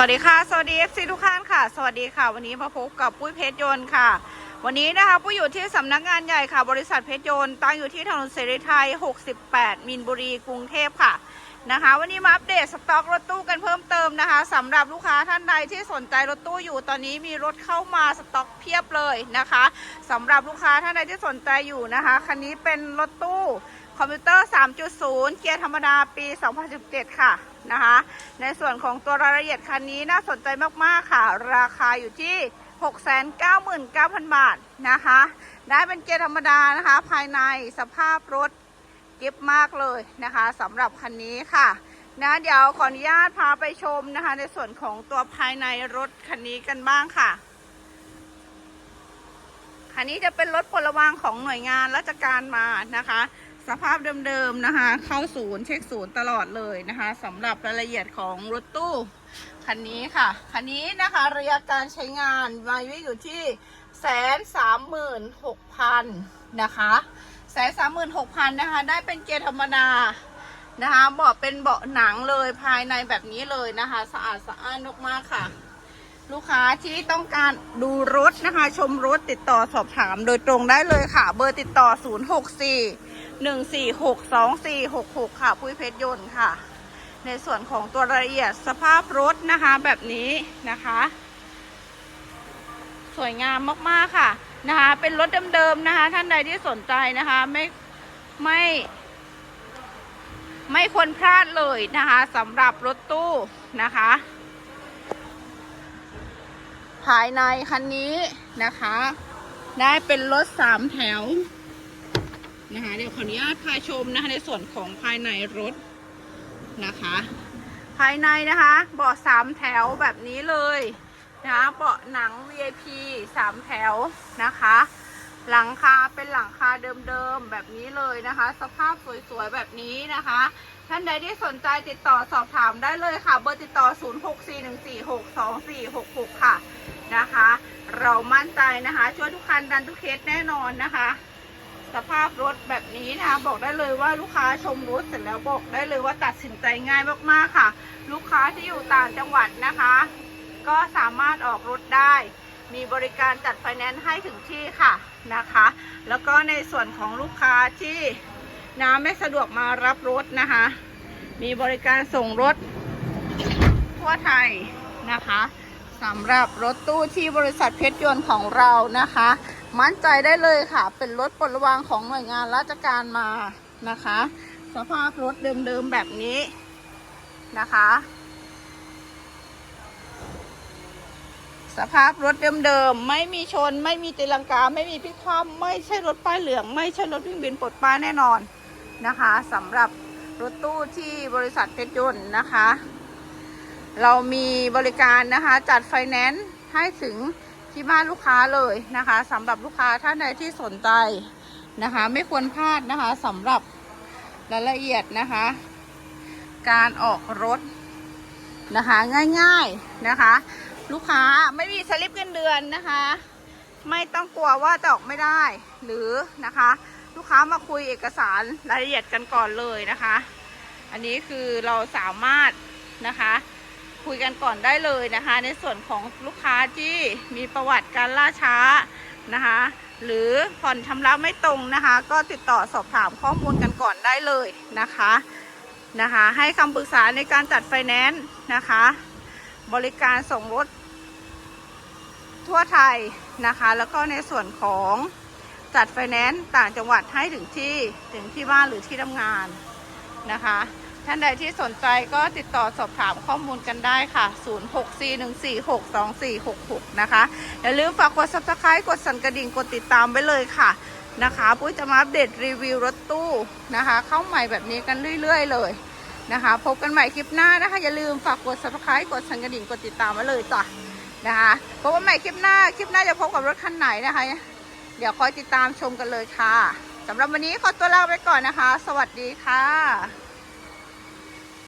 สวัสดีค่ะ สวัสดี FC ทุกท่านค่ะ สวัสดีค่ะ วันนี้มาพบกับปุ้ยเพชรยนต์ค่ะ วันนี้นะคะปุ้ยอยู่ที่สำนักงานใหญ่ค่ะ บริษัทเพชรยนต์ตั้งอยู่ที่ถนนเสรีไทย 68 มินบุรี กรุงเทพค่ะนะคะ วันนี้มาอัปเดตสต็อกรถตู้กันเพิ่มเติมนะคะสำหรับลูกค้าท่านใดที่สนใจรถตู้อยู่ตอนนี้มีรถเข้ามาสต็อกเพียบเลยนะคะสำหรับลูกค้าท่านใดที่สนใจอยู่นะคะคันนี้เป็นรถตู้ คอมพิวเตอร์ 3.0 เกียร์ธรรมดาปี 2017 ค่ะนะคะ ในส่วนของตัวรายละเอียดคันนี้น่าสนใจมากๆค่ะ ราคาอยู่ที่ 699,000 บาทนะคะ ได้เป็นเกียร์ธรรมดานะคะ ภายในสภาพรถเก็บมากเลยนะคะสำหรับคันนี้ค่ะนะเดี๋ยวขออนุญาตพาไปชมนะคะ ในส่วนของตัวภายในรถคันนี้กันบ้างค่ะคันนี้จะเป็นรถพลวางของหน่วยงานราชการมานะคะ สภาพเดิมๆนะคะ เข้าศูนย์เช็คศูนย์ตลอดเลยนะคะสำหรับรายละเอียดของรถตู้คันนี้ค่ะ คันนี้นะคะระยะการใช้งานวายุอยู่ที่แสนสามหมื่นหกพันนะคะแสนสามหมื่นหกพันนะคะ ได้เป็นเกียร์ธรรมดานะคะเบาะเป็นเบาะหนังเลยภายในแบบนี้เลยนะคะ สะอาดสะอ้านมากๆค่ะ ลูกค้าที่ต้องการดูรถนะคะ ชมรถติดต่อสอบถามโดยตรงได้เลยค่ะ เบอร์ติดต่อ 064 146 2466 ค่ะปุ้ยเพชรยนต์ค่ะ ในส่วนของตัวรายละเอียดสภาพรถนะคะแบบนี้นะคะ สวยงามมากๆค่ะนะคะ เป็นรถเดิมๆนะคะ ท่านใดที่สนใจนะคะไม่ไม่ไม่ควรพลาดเลยนะคะสำหรับรถตู้นะคะ ภายในคันนี้นะคะ ได้เป็นรถสามแถวนะคะเดี๋ยวขออนุญาตพาชมนะคะในส่วนของภายในรถนะคะ ภายในนะคะเบาะสามแถวแบบนี้เลยนะคะเบาะหนัง VIP สามแถวนะคะ หลังคาเป็นหลังคาเดิมๆแบบนี้เลยนะคะ สภาพสวยๆแบบนี้นะคะ ท่านใดที่สนใจติดต่อสอบถามได้เลยค่ะ เบอร์ติดต่อ 0641462466 ค่ะนะคะ เรามั่นใจนะคะ ช่วยทุกคันดันทุกเคสแน่นอนนะคะ สภาพรถแบบนี้นะคะบอกได้เลยว่าลูกค้าชมรถเสร็จแล้วบอกได้เลยว่าตัดสินใจง่ายมากๆค่ะ ลูกค้าที่อยู่ต่างจังหวัดนะคะ ก็สามารถออกรถได้ มีบริการจัดไฟแนนซ์ให้ถึงที่ค่ะนะคะ แล้วก็ในส่วนของลูกค้าที่นะไม่สะดวกมารับรถนะคะ มีบริการส่งรถทั่วไทยนะคะสำหรับรถตู้ที่บริษัทเพชรยนต์ของเรานะคะ มั่นใจได้เลยค่ะ เป็นรถปลดระวางของหน่วยงานราชการมานะคะ สภาพรถเดิมๆแบบนี้นะคะ สภาพรถเดิมๆ ไม่มีชน ไม่มีตีลังกา ไม่มีพลิกคว่ำไม่ใช่รถป้ายเหลือง ไม่ใช่รถวิ่งบินปลดป้ายแน่นอนนะคะสำหรับรถตู้ที่บริษัทเพชรยนต์นะคะ เรามีบริการนะคะจัดไฟแนนซ์ให้ถึงที่บ้านลูกค้าเลยนะคะสำหรับลูกค้าท่านใดที่สนใจนะคะ ไม่ควรพลาดนะคะสำหรับรายละเอียดนะคะ การออกรถนะคะง่ายๆนะคะ ลูกค้าไม่มีสลิปเงินเดือนนะคะ ไม่ต้องกลัวว่าจะออกไม่ได้ หรือนะคะ ลูกค้ามาคุยเอกสารรายละเอียดกันก่อนเลยนะคะ อันนี้คือเราสามารถนะคะ คุยกันก่อนได้เลยนะคะ ในส่วนของลูกค้าที่มีประวัติการล่าช้านะคะ หรือผ่อนชำระไม่ตรงนะคะ ก็ติดต่อสอบถามข้อมูลกันก่อนได้เลยนะคะนะคะ ให้คำปรึกษาในการจัดไฟแนนซ์นะคะ บริการส่งรถ ทั่วไทยนะคะ แล้วก็ในส่วนของจัดไฟแนนซ์ต่างจังหวัดให้ถึงที่ถึงที่บ้านหรือที่ทำงานนะคะ ท่านใดที่สนใจก็ติดต่อสอบถามข้อมูลกันได้ค่ะ 0641462466 นะคะ อย่าลืมฝากกด subscribe กดสั่นกระดิ่งกดติดตามไว้เลยค่ะนะคะปุ้ยจะมาอัปเดตรีวิวรถตู้นะคะ เข้าใหม่แบบนี้กันเรื่อย ๆ เลยนะคะ พบกันใหม่คลิปหน้านะคะ อย่าลืมฝากกด subscribe กดสั่นกระดิ่งกดติดตามไว้เลยจ้ะ นะคะพบกันใหม่คลิปหน้า คลิปหน้าจะพบกับรถคันไหนนะคะ เดี๋ยวคอยติดตามชมกันเลยค่ะสำหรับวันนี้ขอตัวลาไปก่อนนะคะ สวัสดีค่ะ